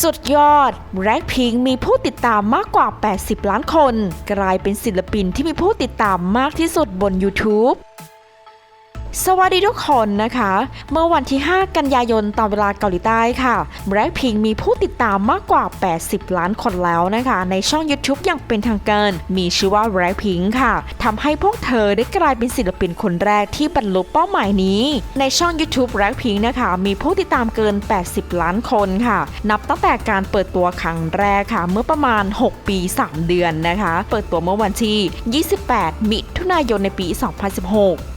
สุดยอดแร็กพิงมีผู้ติดตามมากกว่า 80 ล้านคน กลายเป็นศิลปินที่มีผู้ติดตามมากที่สุดบน YouTube สวัสดีทุกคนนะคะ เมื่อวันที่ 5 กันยายนตามเวลาเกาหลีใต้ค่ะ Blackpink มีผู้ติดตามมากกว่า 80 ล้านคนแล้วนะคะ ในช่อง YouTube อย่างเป็นทางการมีชื่อว่า Blackpink ค่ะทำให้พวกเธอได้กลายเป็นศิลปินคนแรกที่บรรลุเป้าหมายนี้ ในช่อง YouTube Blackpink นะคะ มีผู้ติดตามเกิน 80 ล้านคนค่ะ นับตั้งแต่การเปิดตัวครั้งแรกค่ะ เมื่อประมาณ 6 ปี 3 เดือนนะคะ เปิดตัวเมื่อวันที่ 28 มิถุนายนในปี 2016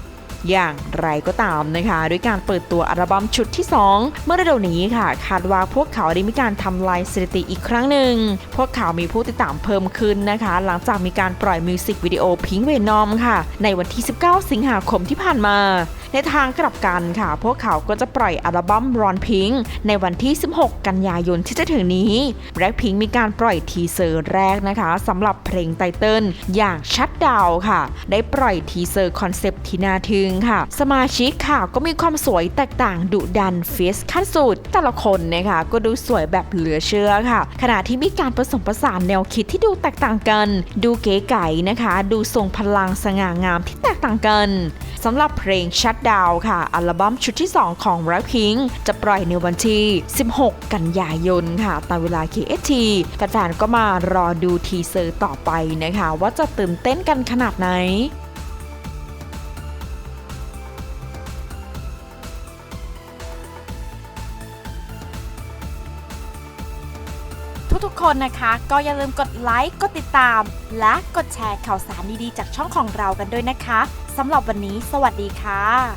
อย่างไรก็ตามนะคะ ด้วยการเปิดตัวอัลบั้มชุดที่ 2 เมื่อเร็วนี้ค่ะ คาดว่าพวกเขาได้มีการทำลายสถิติอีกครั้งหนึ่ง พวกเขามีผู้ติดตามเพิ่มขึ้นนะคะ หลังจากมีการปล่อยมิวสิกวิดีโอพิงเวนอมค่ะ ในวันที่ 19 สิงหาคมที่ผ่านมา ในทางกลับกันค่ะ พวกเขาก็จะปล่อยอัลบั้มรอนพิงในวันที่ 16 กันยายนที่จะถึงนี้แบล็คพิงมีการปล่อยทีเซอร์แรกนะคะสำหรับเพลงไตเติลอย่างชัดดาวค่ะ ได้ปล่อยทีเซอร์คอนเซปต์ที่น่าทึ่งค่ะ สมาชิกค่ะก็มีความสวยแตกต่างดุดันเฟสขั้นสุดแต่ละคนนะคะก็ดูสวยแบบเหลือเชื่อค่ะ ขณะที่มีการผสมผสานแนวคิดที่ดูแตกต่างกัน ดูเก๋ไก๋นะคะ ดูทรงพลังสง่างามที่แตกต่างกันสำหรับเพลงชัด Shut Down ค่ะ อัลบั้มชุดที่ 2 ของ r a p i n k จะปล่อยในวันที่ 16 กันยายนค่ะ ตามเวลา KST แฟนๆ ก็มารอดูทีเซอร์ต่อไปนะคะ ว่าจะตื่นเต้นกันขนาดไหนทุกๆคนนะคะก็อย่าลืมกดไลค์ กดติดตาม และกดแชร์ข่าวสารดีๆ จากช่องของเรากันด้วยนะคะ สำหรับวันนี้ สวัสดีค่ะ